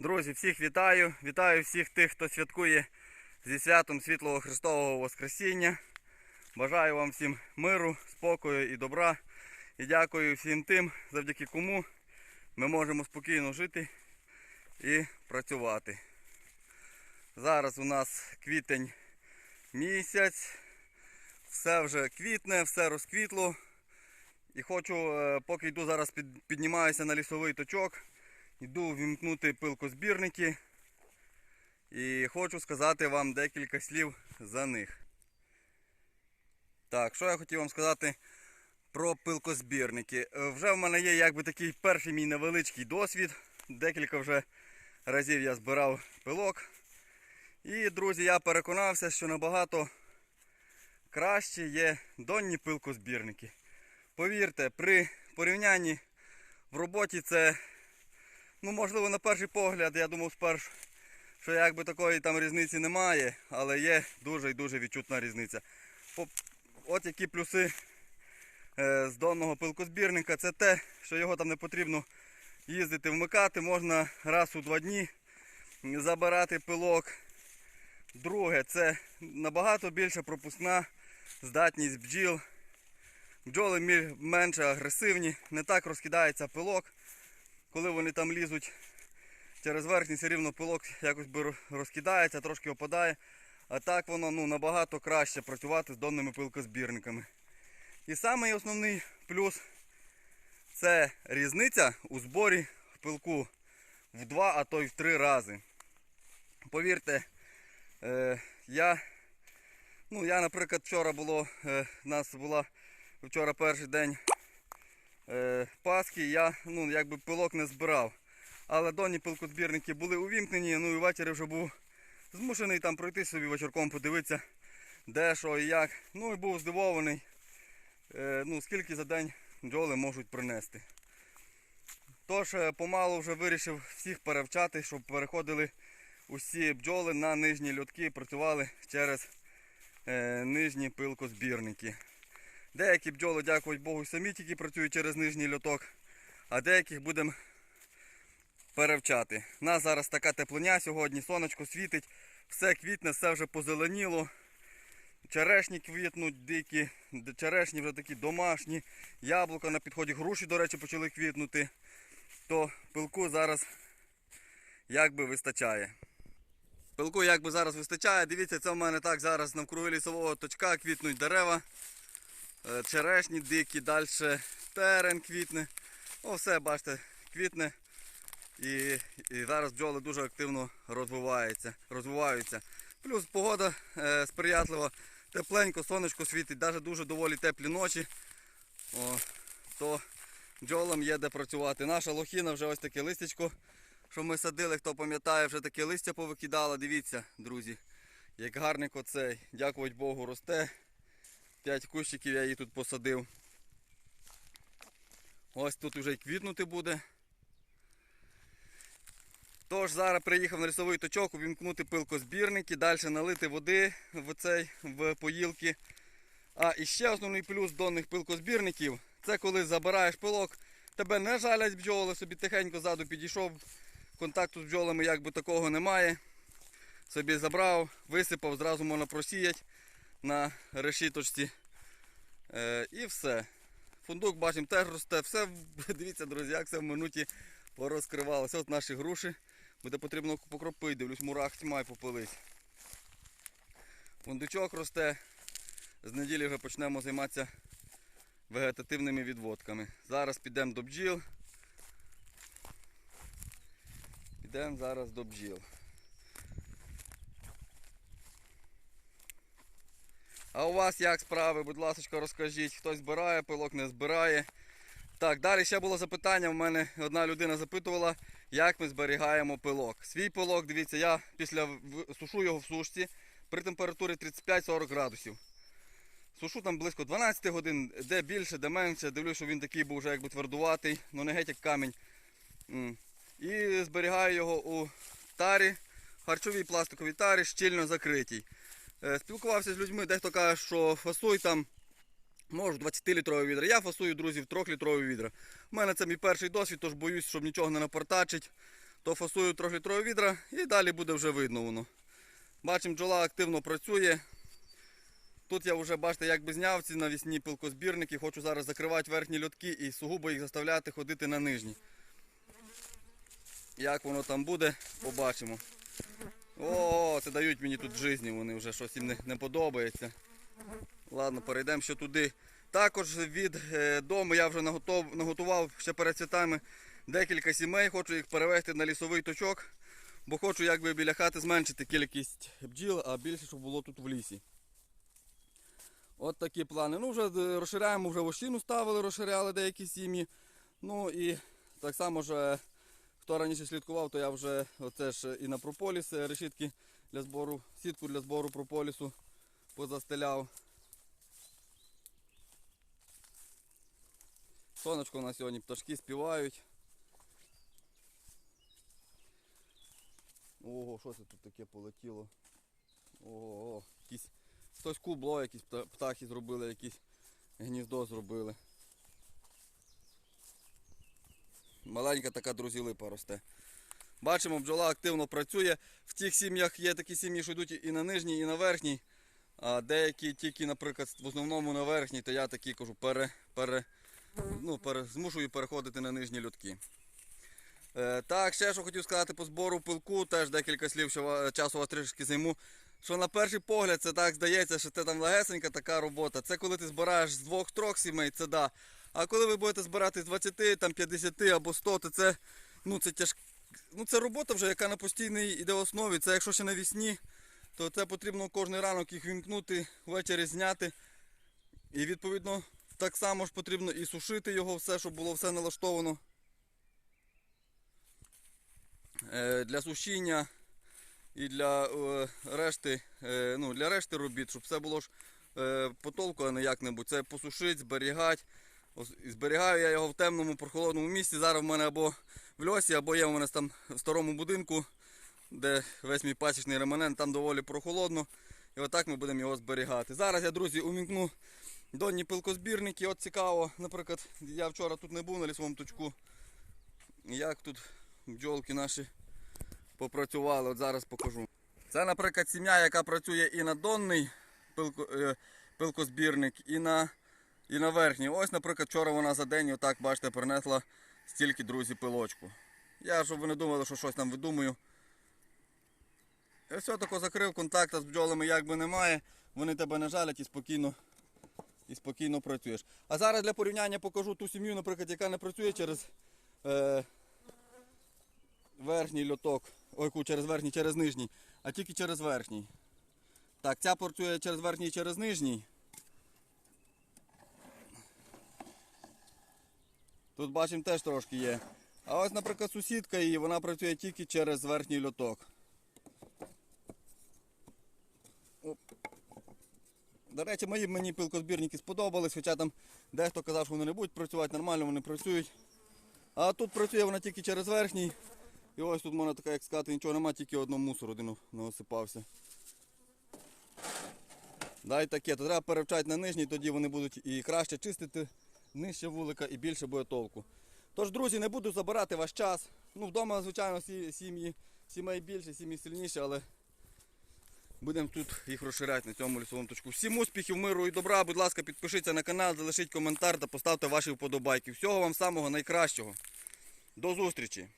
Друзі, всіх вітаю. Вітаю всіх тих, хто святкує зі святом Світлого Христового Воскресіння. Бажаю вам всім миру, спокою і добра. І дякую всім тим, завдяки кому ми можемо спокійно жити і працювати. Зараз у нас квітень місяць. Все вже квітне, все розквітло. І хочу, е, поки йду зараз піднімаюся на лісовий точок, йду вімкнути пилкозбірники. І хочу сказати вам декілька слів за них. Так, що я хотів вам сказати про пилкозбірники. Вже в мене є якби такий перший мій невеличкий досвід. Декілька вже разів я збирав пилок. І, друзі, я переконався, що набагато краще є донні пилкозбірники. Повірте, при порівнянні в роботі це, ну можливо, на перший погляд, я думав спершу, що якби такої там різниці немає, але є дуже і дуже відчутна різниця. От які плюси е, з донного пилкозбірника, це те, що його там не потрібно їздити вмикати, можна раз у два дні забирати пилок. Друге, це набагато більша пропускна здатність бджіл. Бджоли менше агресивні, не так розкидається пилок. Коли вони там лізуть через верхній, все рівно пилок якось би розкидається, трошки опадає. А так воно ну, набагато краще працювати з донними пилкозбірниками. І самий основний плюс це різниця у зборі пилку в два, а то й в три рази. Повірте, е, я, ну, я, наприклад, вчора було, е, у нас була вчора перший день е, Пасхи, я ну, якби пилок не збирав. Але донні пилкозбірники були увімкнені, ну і ввечері вже був змушений там пройти собі вечірком, подивитися, де, що і як. Ну і був здивований, е, ну, скільки за день бджоли можуть принести. Тож е, помалу вже вирішив всіх перевчати, щоб переходили усі бджоли на нижні льотки працювали через е, нижні пилкозбірники. Деякі бджоли, дякувати Богу, самі тільки працюють через нижній льоток, а деяких будемо перевчати. У нас зараз така теплоня сьогодні, сонечко світить, все квітне, все вже позеленіло. Черешні квітнуть дикі, черешні вже такі домашні, яблука на підході, груші, до речі, почали квітнути. То пилку зараз якби вистачає. Пилку якби зараз вистачає. Дивіться, це в мене так зараз навкруги лісового точка квітнуть дерева. Е, Черешні дикі, далі терен квітне. О, все, бачите, квітне. І, і зараз бджоли дуже активно розвиваються. розвиваються. Плюс погода е, сприятлива, тепленько, сонечко світить, навіть дуже доволі теплі ночі. О, то бджолам є де працювати. Наша лохіна вже ось таке листячко, що ми садили, хто пам'ятає, вже таке листя повикидала. Дивіться, друзі, як гарненько цей, дякувати Богу, росте. П'ять кущиків я її тут посадив. Ось тут вже й квітнути буде. Тож зараз приїхав на лісовий точок, увімкнути пилкозбірники, далі налити води в цей в поїлки. А і ще основний плюс донних пилкозбірників це коли забираєш пилок, тебе не жалять бджоли, собі тихенько ззаду підійшов, контакту з бджолами якби такого немає. Собі забрав, висипав, зразу можна просіяти на решіточці. Е, і все. Фундук бачимо теж росте. Все, дивіться, друзі, як все в минуті порозкривалося. От наші груші. Буде потрібно покропити, дивлюсь, мурах тьма й попились. Фундучок росте. З неділі вже почнемо займатися вегетативними відводками. Зараз підемо до бджіл. Підемо зараз до бджіл. А у вас як справи? Будь ласка, розкажіть, хтось збирає, пилок не збирає. Так, далі ще було запитання. У мене одна людина запитувала, як ми зберігаємо пилок. Свій пилок, дивіться, я після сушу його в сушці при температурі 35-40 градусів. Сушу там близько 12 годин, де більше, де менше. Дивлюсь, що він такий був вже якби твердуватий, ну не геть як камінь. І зберігаю його у тарі, харчовій пластиковій тарі, щільно закритій. Е, Спілкувався з людьми, дехто каже, що фасуй там Можу 20-літрове відра. Я фасую, друзі, в 3-літрові відра. У мене це мій перший досвід, тож боюсь, щоб нічого не напортачить. то фасую трьохлітрове відра і далі буде вже видно воно. Бачимо, бджола активно працює. Тут я вже, бачите, якби зняв ці навісні пилкозбірники. Хочу зараз закривати верхні льотки і сугубо їх заставляти ходити на нижні. Як воно там буде, побачимо. О, це дають мені тут житті, вони вже щось їм не, не подобається. Ладно, перейдемо ще туди. Також від е, дому я вже наготов, наготував ще перед святами декілька сімей, хочу їх перевести на лісовий точок, бо хочу якби біля хати зменшити кількість бджіл, а більше, щоб було тут в лісі. От такі плани. Ну, вже е, розширяємо, вже вощину ставили, розширяли деякі сім'ї. Ну і так само ж, е, хто раніше слідкував, то я вже оце ж і на прополіс е, решітки для збору, сітку для збору прополісу позастеляв. Сонечко у нас сьогодні пташки співають. Ого, що це тут таке полетіло? Ого, якісь хтось кубло, якісь пта- птахи зробили, якісь гніздо зробили. Маленька така друзі липа росте. Бачимо, бджола активно працює. В тих сім'ях є такі сім'ї, що йдуть і на нижній, і на верхній. А деякі тільки, наприклад, в основному на верхній, то я такі кажу, пере, пере, ну, пере, змушую переходити на нижні льотки. Е, так, ще що хотів сказати по збору пилку, теж декілька слів, що часу вас трішки займу. Що на перший погляд це так здається, що це там легесенька така робота. Це коли ти збираєш з двох-трьох сімей, це да. А коли ви будете збирати з 20, там 50 або 100, то це, ну, це тяж... ну, це робота вже, яка на постійній іде основі. Це якщо ще навісні, то це потрібно кожен ранок їх вімкнути, ввечері зняти. І відповідно так само ж потрібно і сушити його все, щоб було все налаштовано. Е, для сушіння і для е, решти, е, ну, для решти робіт, щоб все було ж по толку, а не як-небудь. Це посушити, зберігати. І Зберігаю я його в темному прохолодному місці. Зараз в мене або в льосі, або є в мене там в старому будинку, де весь мій пасічний реманент, там доволі прохолодно. І отак ми будемо його зберігати. Зараз я, друзі, умікну донні пилкозбірники. От цікаво, наприклад, я вчора тут не був на лісовому точку. Як тут бджолки наші попрацювали, от зараз покажу. Це, наприклад, сім'я, яка працює і на донний пилко, е, пилкозбірник, і на, і на верхній. Ось, наприклад, вчора вона за день, отак, бачите, принесла стільки, друзі, пилочку. Я, щоб ви не думали, що щось там видумую. І все тако закрив, контакту з бджолами якби немає. Вони тебе не жалять і спокійно, і спокійно працюєш. А зараз для порівняння покажу ту сім'ю, наприклад, яка не працює через е, верхній льоток. Ой, через верхній, через нижній, а тільки через верхній. Так, ця працює через верхній і через нижній. Тут бачимо теж трошки є. А ось, наприклад, сусідка її, вона працює тільки через верхній льоток. Оп. До речі, мої мені пилкозбірники сподобались, хоча там дехто казав, що вони не будуть працювати, нормально вони працюють. А тут працює вона тільки через верхній. І ось тут можна така, як сказати, нічого нема, тільки одного мусор один насипався. Дай таке, то треба перевчати на нижній, тоді вони будуть і краще чистити нижче вулика і більше буде толку. Тож, друзі, не буду забирати ваш час. Ну, вдома, звичайно, сім'ї, сімей більше, сім'ї сильніші, але будемо тут їх розширяти на цьому лісовому точку. Всім успіхів, миру і добра. Будь ласка, підпишіться на канал, залишіть коментар та поставте ваші вподобайки. Всього вам самого найкращого. До зустрічі!